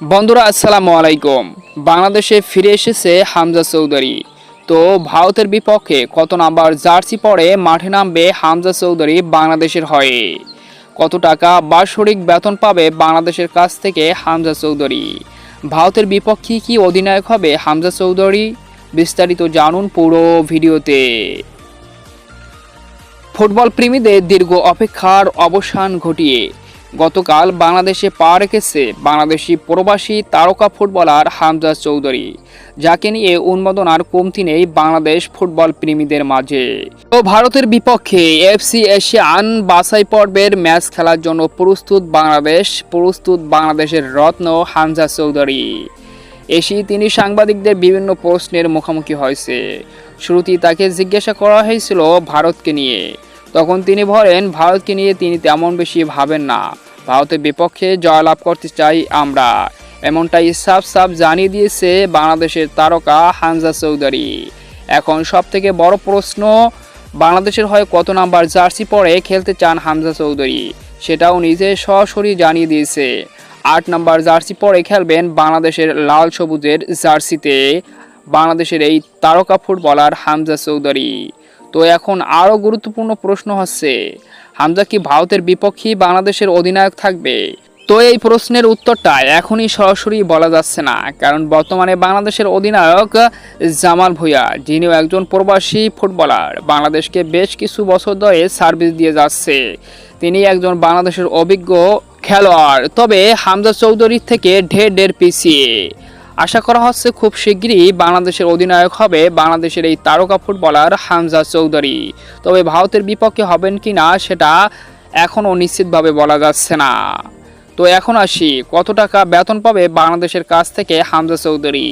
বন্ধুরা, আসসালামু আলাইকুম। বাংলাদেশে ফিরে এসেছে হামজা চৌধুরী। তো ভারতের বিপক্ষে কত নাম্বার জার্সি পরে মাঠে নামবে হামজা চৌধুরী বাংলাদেশের হয়ে? কত টাকা বাৎসরিক বেতন পাবে বাংলাদেশের কাছ থেকে হামজা চৌধুরী? ভারতের বিপক্ষে কি অধিনায়ক হবে হামজা চৌধুরী? বিস্তারিত জানুন পুরো ভিডিওতে। ফুটবল প্রেমীদের দীর্ঘ অপেক্ষার অবসান ঘটিয়ে গতকাল বাংলাদেশে পা রেখেছে বাংলাদেশি প্রবাসী তারকা ফুটবলার হামজা চৌধুরী, যাকে নিয়ে উন্মাদনার কমতি নেই বাংলাদেশ ফুটবল প্রেমীদের মাঝে। তো ভারতের বিপক্ষে এফসি এশিয়ান বাছাই পর্বের ম্যাচ খেলার জন্য প্রস্তুত বাংলাদেশ, প্রস্তুত বাংলাদেশের রত্ন হামজা চৌধুরী। এসে তিনি সাংবাদিকদের বিভিন্ন প্রশ্নের মুখোমুখি হয়েছে। শুরুতেই তাকে জিজ্ঞাসা করা হয়েছিল ভারতকে নিয়ে। তখন তিনি বলেন, ভারতকে নিয়ে তিনি তেমন বেশি ভাবেন না। ভারতের বিপক্ষে জয়লাভ করতে চাই আমরা। এমনটাই সাফ সাফ জানিয়ে দিয়েছে বাংলাদেশের তারকা হামজা চৌধুরী। এখন সব থেকে বড় প্রশ্ন, বাংলাদেশের হয়ে কত নাম্বার জার্সি পরে খেলতে চান হামজা চৌধুরী? সেটাও নিজে সরাসরি জানিয়ে দিয়েছে। আট নাম্বার জার্সি পরে খেলবেন বাংলাদেশের লাল সবুজের জার্সিতে বাংলাদেশের এই তারকা ফুটবলার হামজা চৌধুরী। তো এখন আরও গুরুত্বপূর্ণ প্রশ্ন হচ্ছে, হামজা কি ভারতের বিপক্ষে বাংলাদেশের অধিনায়ক থাকবে? তো এই প্রশ্নের উত্তরটা এখনই সরাসরি বলা যাচ্ছে না, কারণ বর্তমানে বাংলাদেশের অধিনায়ক জামাল ভুঁইয়া, যিনিও একজন প্রবাসী ফুটবলার, বাংলাদেশকে বেশ কিছু বছর ধরে সার্ভিস দিয়ে যাচ্ছে। তিনি একজন বাংলাদেশের অভিজ্ঞ খেলোয়াড়। তবে হামজা চৌধুরীর থেকে ঢের ঢের পিছিয়ে। আশা করা হচ্ছে খুব শীঘ্রই বাংলাদেশের অধিনায়ক হবে বাংলাদেশের এই তারকা ফুটবলার হামজা চৌধুরী। তবে ভারতের বিপক্ষে হবেন কি না সেটা এখনও নিশ্চিতভাবে বলা যাচ্ছে না। তো এখন আসি, কত টাকা বেতন পাবে বাংলাদেশের কাছ থেকে হামজা চৌধুরী?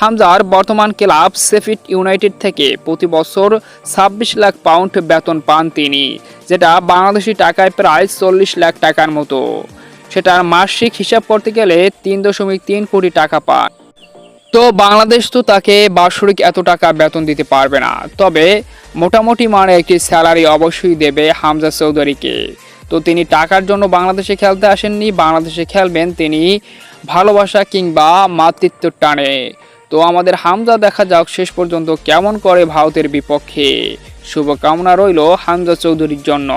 হামজার বর্তমান ক্লাব সেফিট ইউনাইটেড থেকে প্রতি বছর ছাব্বিশ লাখ পাউন্ড বেতন পান তিনি, যেটা বাংলাদেশি টাকায় প্রায় চল্লিশ লাখ টাকার মতো। সেটার মাসিক হিসাব করতে গেলে তিন দশমিক তিন কোটি টাকা পান তো বাংলাদেশ তো তাকে বাৎসরিক এত টাকা বেতন দিতে পারবে না। তবে মোটামুটি মানে একটি স্যালারি অবশ্যই দেবে হামজা চৌধুরীকে। তো তিনি টাকার জন্য বাংলাদেশে খেলতে আসেননি, বাংলাদেশে খেলবেন তিনি ভালোবাসা কিংবা মাতৃত্ব টানে। তো আমাদের হামজা দেখা যাক শেষ পর্যন্ত কেমন করে ভারতের বিপক্ষে। শুভকামনা রইল হামজা চৌধুরীর জন্য।